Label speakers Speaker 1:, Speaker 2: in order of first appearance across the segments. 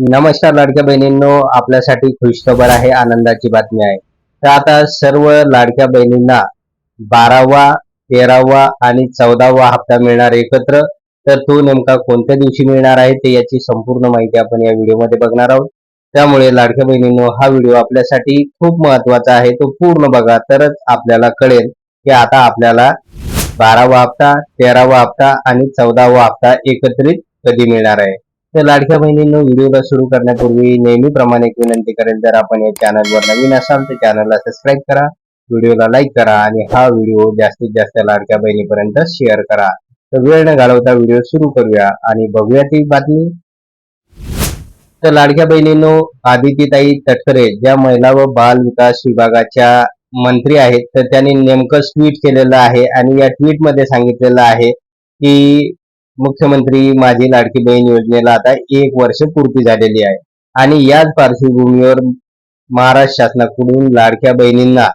Speaker 1: नमस्कार लाडक्या बहिणींनो आपल्यासाठी खुशखबर आहे आनंदाची बातमी आहे. तर आता सर्व लाडक्या बहिणींना बारावा तेरावा आणि चौदावा हप्ता मिळणार एकत्र. तर तो नेमका कोणत्या दिवशी मिळणार आहे ते याची संपूर्ण माहिती आपण या व्हिडिओमध्ये बघणार आहोत. त्यामुळे लाडक्या बहिणींनो हा व्हिडिओ आपल्यासाठी खूप महत्त्वाचा आहे तो पूर्ण बघा तरच आपल्याला कळेल की आता आपल्याला बारावा हप्ता तेरावा हप्ता आणि चौदावा हप्ता एकत्रित कधी मिळणार आहे. तर लाडक्या बहिणींनो व्हिडिओला सुरू करण्यापूर्वी नेहमीप्रमाणे एक विनंती करेल जर आपण या चॅनलवर नवीन असाल तर चॅनलला सबस्क्राईब करा व्हिडिओला लाईक करा आणि हा व्हिडिओ जास्तीत जास्त लाडक्या बहिणीपर्यंत शेअर करा. तर वेळ न घालवता व्हिडिओ सुरू करूया आणि बघूया ती बातमी. तर लाडक्या बहिणींनो आदितीताई तटकरे ज्या महिला व बाल विकास विभागाच्या मंत्री आहेत तर त्यांनी नेमकं ट्विट केलेलं आहे आणि या ट्विटमध्ये सांगितलेलं आहे की मुख्यमंत्री माझी लाडकी बहीण योजनेला आता एक वर्ष पूर्ती झालेली आहे. आणि याच पार्श्वभूमीवर महाराष्ट्र शासनाकडून लाडक्या बहिणींना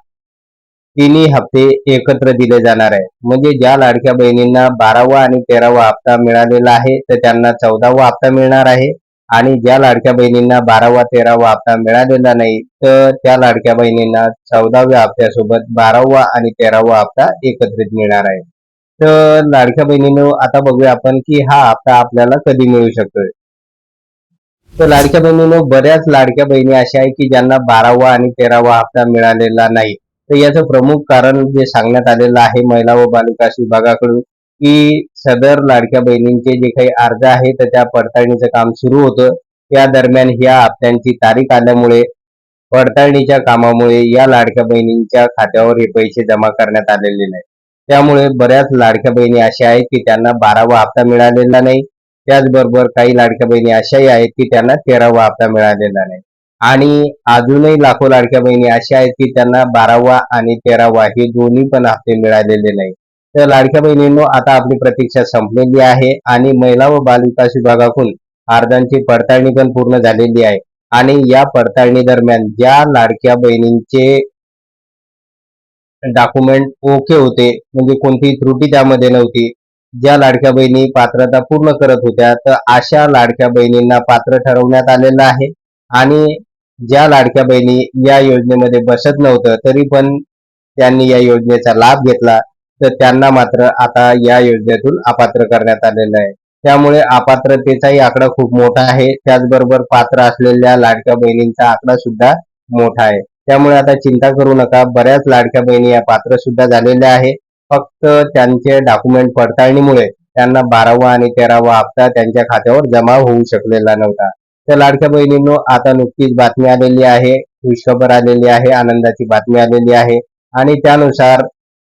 Speaker 1: तिन्ही हप्ते एकत्र दिले जाणार आहे म्हणजे ज्या लाडक्या बहिणींना बारावा आणि तेरावा हप्ता मिळालेला आहे तर त्यांना चौदावा हप्ता मिळणार आहे. आणि ज्या लाडक्या बहिणींना बारावा तेरावा हप्ता मिळालेला नाही तर त्या लाडक्या बहिणींना चौदाव्या हप्त्यासोबत बारावा आणि तेरावा हप्ता एकत्रित मिळणार आहे. तर लाडक्या बहिणीनं आता बघूया आपण की हा हप्ता आपल्याला कधी मिळू शकतोय? तर लाडक्या बहिणीनं बऱ्याच लाडक्या बहिणी अशा आहे की ज्यांना बारावा आणि तेरावा हप्ता मिळालेला नाही. तर याचं प्रमुख कारण जे सांगण्यात आलेलं आहे महिला व बालविकास विभागाकडून की सदर लाडक्या बहिणींचे जे काही अर्ज आहे तर त्या पडताळणीचं काम सुरू होतं. त्या दरम्यान ह्या हप्त्यांची तारीख आल्यामुळे पडताळणीच्या कामामुळे या लाडक्या बहिणींच्या खात्यावर हे पैसे जमा करण्यात आलेले नाही त्यामुळे बऱ्याच लाडक्या बहिणी अशा आहेत की त्यांना बारावा हप्ता मिळालेला नाही. त्याचबरोबर काही लाडक्या बहिणी अशाही आहेत की त्यांना तेरावा हप्ता मिळालेला नाही. आणि अजूनही लाखो लाडक्या बहिणी अशा आहेत की त्यांना बारावा आणि तेरावा हे दोन्ही पण हप्ते मिळालेले नाही. तर लाडक्या बहिणींनो आता आपली प्रतीक्षा संपलेली आहे आणि महिला व बालविकास विभागाकडून अर्जांची पडताळणी पण पूर्ण झालेली आहे. आणि या पडताळणी दरम्यान ज्या लाडक्या बहिणींचे डॉक्युमेंट ओके होते म्हणजे कोणतीही त्रुटी त्यामध्ये नव्हती. ज्या लाडक्या बहिणी पात्रता पूर्ण करत होत्या तर अशा लाडक्या बहिणींना पात्र ठरवण्यात आलेलं आहे. आणि ज्या लाडक्या बहिणी या योजनेमध्ये बसत नव्हतं तरी पण त्यांनी या योजनेचा लाभ घेतला तर त्यांना मात्र आता या योजनेतून अपात्र करण्यात आलेलं आहे. त्यामुळे अपात्रतेचाही आकडा खूप मोठा आहे. त्याचबरोबर पात्र असलेल्या लाडक्या बहिणींचा आकडा सुद्धा मोठा आहे. त्यामुळे आता चिंता करू नका. बऱ्याच लाडक्या बहिणी या पात्र सुद्धा झालेल्या आहे. फक्त त्यांचे डॉक्युमेंट पडताळणीमुळे त्यांना बारावा आणि तेरावा हप्ता त्यांच्या खात्यावर जमा होऊ शकलेला नव्हता. त्या लाडक्या बहिणींनो आता नुकतीच बातमी आलेली आहे. खुशखबर आलेली आहे. आनंदाची बातमी आलेली आहे. आणि त्यानुसार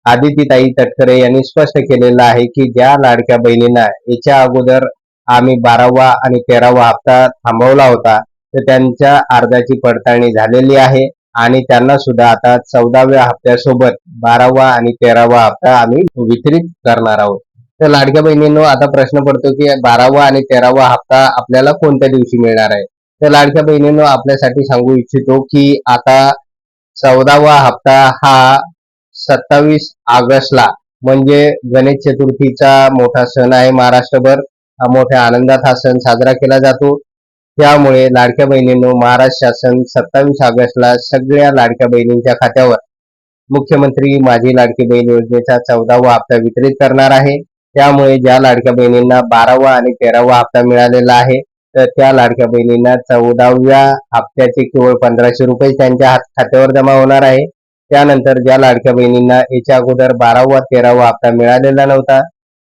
Speaker 1: आदितीताई तटकरे यांनी स्पष्ट केलेलं आहे की ज्या लाडक्या बहिणींना याच्या अगोदर आम्ही बारावा आणि तेरावा हप्ता थांबवला होता तर त्यांच्या अर्जाची पडताळणी झालेली आहे. आणि त्यांना सुद्धा आता चौदाव्या हप्त्यासोबत बारावा आणि तेरावा हप्ता आम्ही वितरित करणार आहोत. तर लाडक्या बहिणींनो आता प्रश्न पडतो की बारावा आणि तेरावा हप्ता आपल्याला कोणत्या दिवशी मिळणार आहे? तर लाडक्या बहिणींनो आपल्यासाठी सांगू इच्छितो की आता चौदावा हप्ता हा सत्तावीस ऑगस्टला म्हणजे गणेश चतुर्थीचा मोठा सण आहे महाराष्ट्रभर. मोठ्या आनंदात हा सण साजरा केला जातो. त्यामुळे लाडक्या बहिणींनो महाराष्ट्र शासन सत्तावीस ऑगस्टला सगळ्या लाडक्या बहिणींच्या खात्यावर मुख्यमंत्री माझी लाडकी बहीण योजनेचा चौदावा हप्ता वितरित करणार आहे. त्यामुळे ज्या लाडक्या बहिणींना बारावा आणि तेरावा हप्ता मिळालेला आहे तर त्या लाडक्या बहिणींना चौदाव्या हप्त्याचे केवळ पंधराशे रुपये त्यांच्या खात्यावर जमा होणार आहे. त्यानंतर ज्या लाडक्या बहिणींना याच्या अगोदर बारावा तेरावा हप्ता मिळालेला नव्हता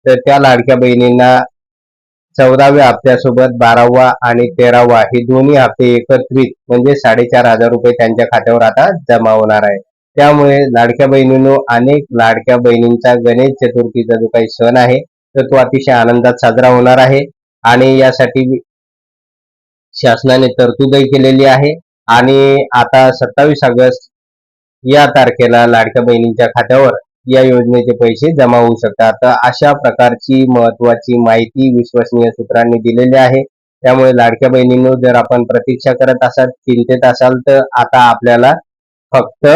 Speaker 1: तर त्या लाडक्या बहिणींना चौदाव्या हप्त्यासोबत बारावा आणि तेरावा हे दोन्ही हप्ते एकत्रित म्हणजे साडेचार हजार रुपये त्यांच्या खात्यावर आता जमा होणार आहे. त्यामुळे लाडक्या बहिणींनो अनेक लाडक्या बहिणींचा गणेश चतुर्थीचा जो काही सण आहे तर तो अतिशय आनंदात साजरा होणार आहे. आणि यासाठी शासनाने तरतूदही केलेली आहे. आणि आता सत्तावीस ऑगस्ट या तारखेला लाडक्या बहिणींच्या खात्यावर या योजनेचे पैसे जमा होऊ शकतात. तर अशा प्रकारची महत्वाची माहिती विश्वसनीय सूत्रांनी दिलेली आहे. त्यामुळे लाडक्या बहिणींनो जर आपण प्रतीक्षा करत असाल चिंतेत असाल तर आता आपल्याला फक्त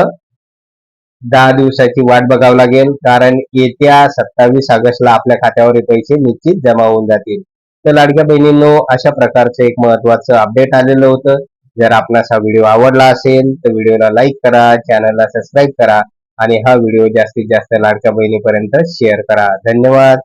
Speaker 1: दहा दिवसाची वाट बघावी लागेल. कारण येत्या सत्तावीस ऑगस्टला आपल्या खात्यावर हे पैसे निश्चित जमा होऊन जातील. तर लाडक्या बहिणींनो अशा प्रकारचं एक महत्वाचं अपडेट आलेलं होतं. जर आपणास हा व्हिडिओ आवडला असेल तर व्हिडिओला लाईक करा चॅनलला सबस्क्राईब करा. आणि हा व्हिडिओ जास्तीत जास्त लाडक्या बहिणीपर्यंत शेअर करा. धन्यवाद.